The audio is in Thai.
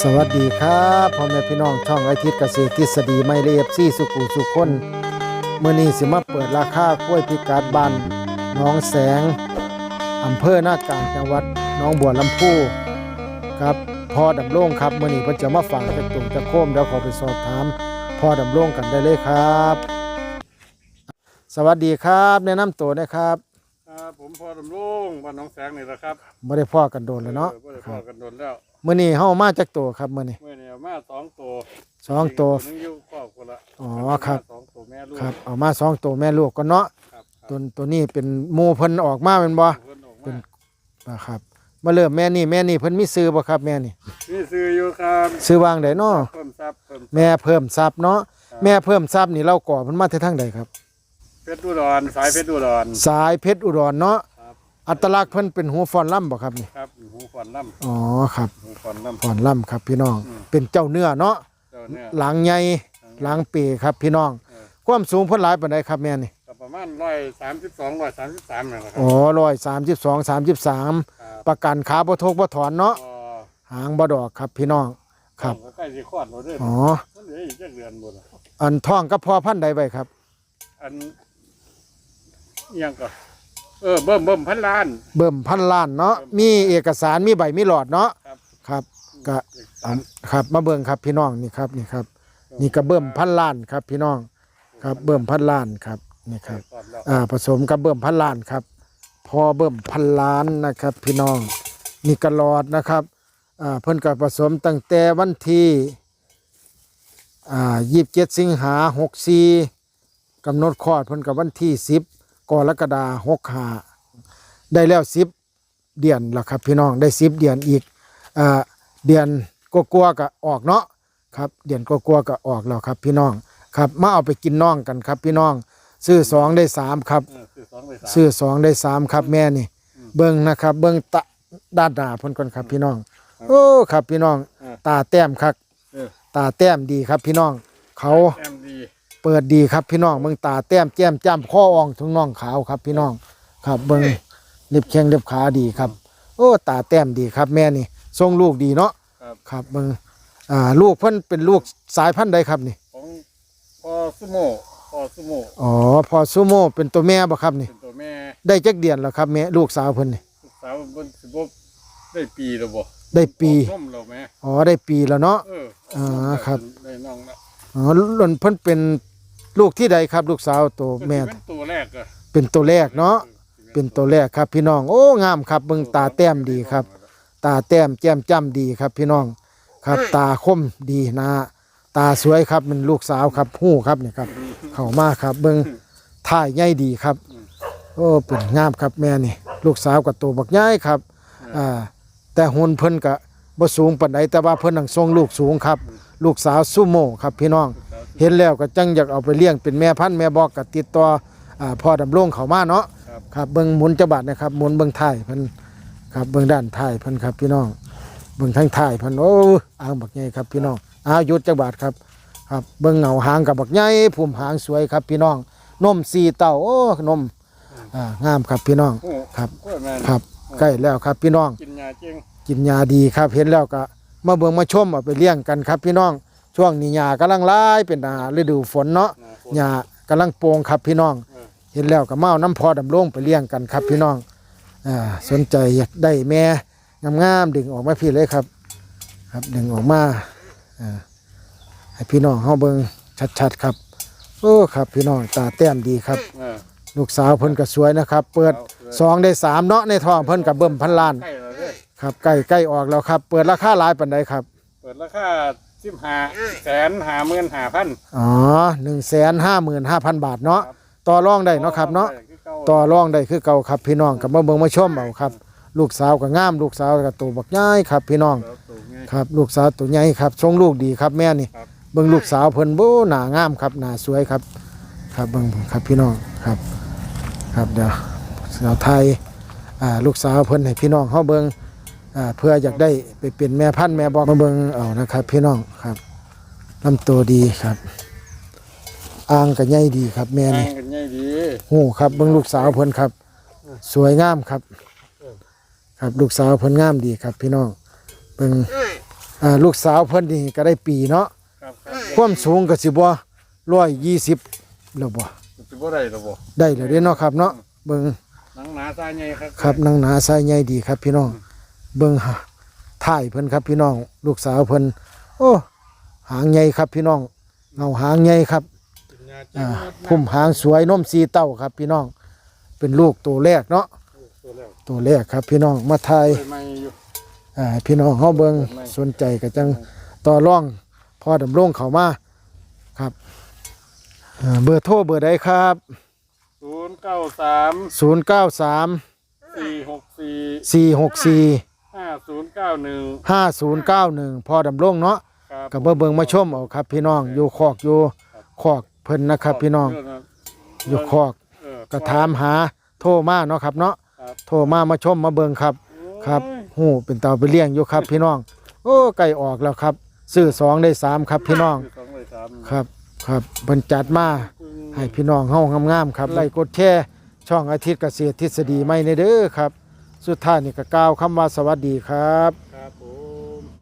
สวัสดีครับพ่อแม่พี่น้องช่องไอทิตย์เกษตรทฤษฎีไม่เลียบซี่สุกูสุคนเมื่อนี้สิมาเปิดราคากล้วยพิกัดบ้านน้องแสงอำเภอหน้ากลางจังหวัดน้องบัวลำพูครับพ่อดำโล่งครับเมื่อนี้เพิ่นจะมาฟังจากตุ่มจะโค้มเดี๋ยวขอไปสอบถามพ่อดำโล่งกันได้เลยครับ สวัสดีครับ แนะนำตัวนะครับ ครับผมพอดำรุ่งบ้านหน้องแสงนี่แหละครับไม่ได้พ่อกันโดนแล้วเนาะออบ่ได้คพอรับกันโดนแล้วเมื่อนี้เฮามาจากตัวครับเมื่อนี้เมื่อนี้เอามาสองตัวสองตัวนึงอยู่ครอบคนละอ๋อครับสองตัวแม่ลูกครับเอามาสองตัวแม่ลูกก็เนาะครับคตัรับวตัวนี้เป็นหมูเพิ่นออกมาเป็นบ่เพิ่นออกเป็มานนะครับ มาเริ่มแม่นี่แม่นี่เพิ่นมีซื้อบ่ครับแม่นี่นี่ซื้ออยู่ครับซื้อวางไดเนาะเพิ่มทรัพย์เพิ่มแม่เพิ่มทรัพย์เนาะแม่เพิ่มทรัพย์นี่เราก่อเพิ่นมาที่ทางใดครับ เพชรอุดรสายเพชรอุดร สายเพชรอุดรเนาะครับ อัตลักษณ์เพิ่นเป็นหูฟอนล่ำบ่ครับนี่ครับหูฟอนล่อ๋อครับำหูฟอนล่ฟอนล่ำครับพี่น้อง อืม เป็นเจ้าเนื้อเนาะำเจ้าเนี่ย หลังใหญ่หลังเปครับพี่น้อง เออ ความสูงเพิ่นหลายปานใดครับแม่นี่ก็ประมาณร้อยสามสิบสองร้อยสามสิบสามนี่นแหละครัอ๋อ132 33 ครับประกันขาบ่ทกบ่ถอนเนาะก็หางบ่ดอกครับพี่น้อง ครับ ก็ใกล้สิคลอดแล้วเด้ออ๋อ มันเหลืออีกจักเดือนบ่ล่ะอันท่องกับพ่อพันธุ์ใดไว้ครับ อัน อิหยังก็เออเบิ่มเบิ่มพันล้าน เบิ่มพันล้านเนาะมีเอกสารมีใบมีหลอดเนาะครับ ครับก็อันครับมาเบิ่งครับพี่น้องนี่ครับนี่ครับ นี่ก็เบิ่มพันล้านครับพี่น้องครับเบิ่มพันล้านครับนี่ครับก่อนแล้วอ่าผสมกับเบิ่มพันล้านครับ พอเบิ่มพันล้านนะครับ พี่น้องนี่ก็หลอดนะครับอ่าเพิ่นก็ผสมตั้งแต่วันที่อ่า27สิงหา64กำหนดคลอดเพิ่นกับวันที่10 กรกฎาคม65ได้แล้ว10เดือนแล้วครับพี่น้องได้10เดือนอีกอ่าเดือนกลัวาๆก็ออกเนาะครับเดือนกลัวาๆก็ออกแล้วครับพี่น้องครับมาเอาไปกินน้องกันครับพี่น้อง ซื้อสองได้สามครับเออซื้อสองไปสามซื้อสองได้สามครับแม่นี่เบิ้งนะครับ เบิ้งตะด้านหน้าเพิ่นก่อนครับพี่น้อง โอ้ครับพี่น้อง ตาแต้มครับเออตาแต้มดีครับพี่น้อง เขาแอมดี เปิดดีครับพี่น้องเบิ้งตาแต้มแก้มจ้ำข้ออ่องทุงน่องขาวครับ พี่น้องครับเบิ้งเล็บแข้งเล็บขาดีครับ โอ้ตาแต้มดีครับแม่นี่ทรงลูกดีเนาะครับ ครับเบิ้งอ่าลูกเพิ่นเป็นลูกสายพันธุ์ใดครับนี่ของพอสุโม่พอสุโม่อ๋อพอซูโม่เป็นตัวแม่บ่ครับนี่ เป็นตัวแม่ได้จักเดือนแล้วครับแม่ลูกสาวเพิ่นนี่ลูกสาวบนสิบได้ปีแล้วบ่ได้ปีออกนมแล้วแม่อ๋อได้ปีแล้วเนาะ เอออ่าครับ ได้น้องแล้วอ๋อหล่นเพิ่นเป็น ลูกที่ใดครับ ลูกสาวตัวแม่เป็นตัวแรกอะเป็นตัวแรกเนาะเป็นตัวแรกครับ พี่น้องโอ้งามครับเบิ่งตาแต้มดีครับ ตาแต้มแจ่มจ้ำดีครับ พี่น้องครับ ตาคมดีนะตาสวยครับเป็นลูกสาวครับหู้ครับนี่ครับ เข้ามาครับ เบิ่งท่ายใหญ่ดีครับ โอ้เป็นงามครับแม่นี่ ลูกสาวกับตัวบักใหญ่ครับอ่าแต่หุ่นเพิ่นก็บ่สูงปานใดแต่ว่าเพิ่นนังทรงลูกสูงครับ ลูกสาวซูโม่ครับ พี่น้อง เห็นแล้วก็จังอยากเอาไปเลี้ยงเป็นแม่พันธุ์แม่บอกก็ติดต่ออ่าพ่อดำรงเขามาเนาะครับ ครับเบิ่งหมุนจักบาทนะครับหมุนเบิ่งท้ายเพิ่นครับเบิ่งด้านท้ายเพิ่นครับพี่น้องเบิ่งทางท้ายเพิ่นโอ้อ่างบักใหญ่ครับพี่น้องอายุจักบาทครับครับเบิ่งเหงาหางกับบักใหญ่ภูมิหางสวยครับพี่น้องนมสีเต้าโอ้นมอ่างามครับพี่น้องโอ้ครับกล้วยแม่นครับใกล้แล้วครับพี่น้อง กินยาเจ้งกินยาดีครับเห็นแล้วก็มาเบิ่งมาชมเอาไปเลี้ยงกันครับพี่น้อง ช่วงนี้หญ้ากำลังหลายเป็นหน้าฤดูฝนเนาะนะหญ้ากำลังโปร่งครับพี่น้องเออเห็นแล้วก็มาเอาน้ำพอดำลงไปเลี้ยงกันครับพี่น้องอ่าสนใจอยากได้แม่งามๆดึงออกมาพี่เลยครับ ครับดึงออกมาอ่าให้พี่น้องเฮาเบิ่งชัดๆครับโอ้ครับพี่น้องตาแต้มดีครับ เออลูกสาวเพิ่นก็สวยนะครับ เปิดสองได้สามเนาะในท้องเพิ่นกับเบิ่มพันล้าน ใกล้แล้วเด้อครับใกล้ใกล้ออกแล้วครับ เปิดราคาหลายปานใดครับ เปิดราคา สิบห้าแสนห้าหมื่นห้าพันอ๋อหนึ่งแสนห้าหมื่นห้าพันบาทเนาะต่อรองได้เนาะครับเนาะต่อรองได้คือเก่าครับพี่น้องกับมาเบิ่งมาชมเอาครับ ลูกสาวก็งาม ลูกสาวก็ตัวบักใหญ่ครับ พี่น้องครับ ลูกสาวตัวใหญ่ครับทรงลูกดีครับแม่นี่ครับเบิ่งลูกสาวเพิ่นโบหน้างามครับหน้าสวยครับ ครับเบิ่งครับพี่น้องครับ ครับเดี๋ยวสาวไทยอ่าลูกสาวเพิ่นให้พี่น้องเฮาเบิ่งอ่า เพื่ออยากได้ไปเป็นแม่พันธุ์แม่บอกมาเบิ่งเอานะครับ พี่น้องครับลำตัวดีครับอ่างก็ใหญ่ดีครับแม่งานี่นกันใหญ่ดีโอ้ครับเบิ่งลูกสาวเพิ่นครับ สวยงามครับ ครับลูกสาวเพิ่นงามดีครับ พี่น้องเบิ่งอ่าลูกสาวเพิ่นนี่ก็ได้ปีเนาะครับครับความสูงก็สิบ่120แล้วบ่สิบ่ได้หรอบ่ได้แล้วเด้เนาะครับเนาะเบิ่งหนังหนาซาใหญ่ครับครับนางหนาสายใหญ่ดีครับ พี่น้อง เบิ่งหาถ่ายเพิ่นครับพี่น้อง ลูกสาวเพิ่นโอ้หางใหญ่ครับพี่น้องเงาหางใหญ่ครับอ่าพุ่มหางสวยนมสีเต้าครับพี่น้อง เป็นลูกตัวแรกเนาะตัวแล้วตัวแรกครับพี่น้องมาทายเปิดใหม่อยู่อ่าพี่น้องเฮาเบิ่งเปิดไหมสนใจก็จังต่อร่องพอดำรงเข้ามาครับอ่าเบอร์โทรเบอร์ใดครับศูนย์เก้าสาม093สี่หกสี่464 ห้าศูนย์เก้าหนึ่ง5091 พอดำรงเนาะครับก็บ่เบิ่งมาชมเอาครับ พี่น้องอยู่คอกอยู่คอกเพิ่นนะครับ พี่น้องอยู่คอกเออ ก็ถามหาโทรมาเนาะครับเนาะครับ โทรมามาชมมาเบิ่งครับ ครับโอ้ยหูเป็นเตาไปเลี้ยงอยู่ครับ พี่น้อง โอ้ไก่ออกแล้วครับซื้อสองได้สามครับ พี่น้องสองเลยสามครับครับเพิ่นจัดมาอืมให้พี่น้องเฮางามๆครับไลค์กดแชร์ช่องอาทิตย์เกษตรทฤษฎีใหม่ในเด้อครับ สุดท้ายนี่ก็กล่าวคำว่าสวัสดีครับ ครับผม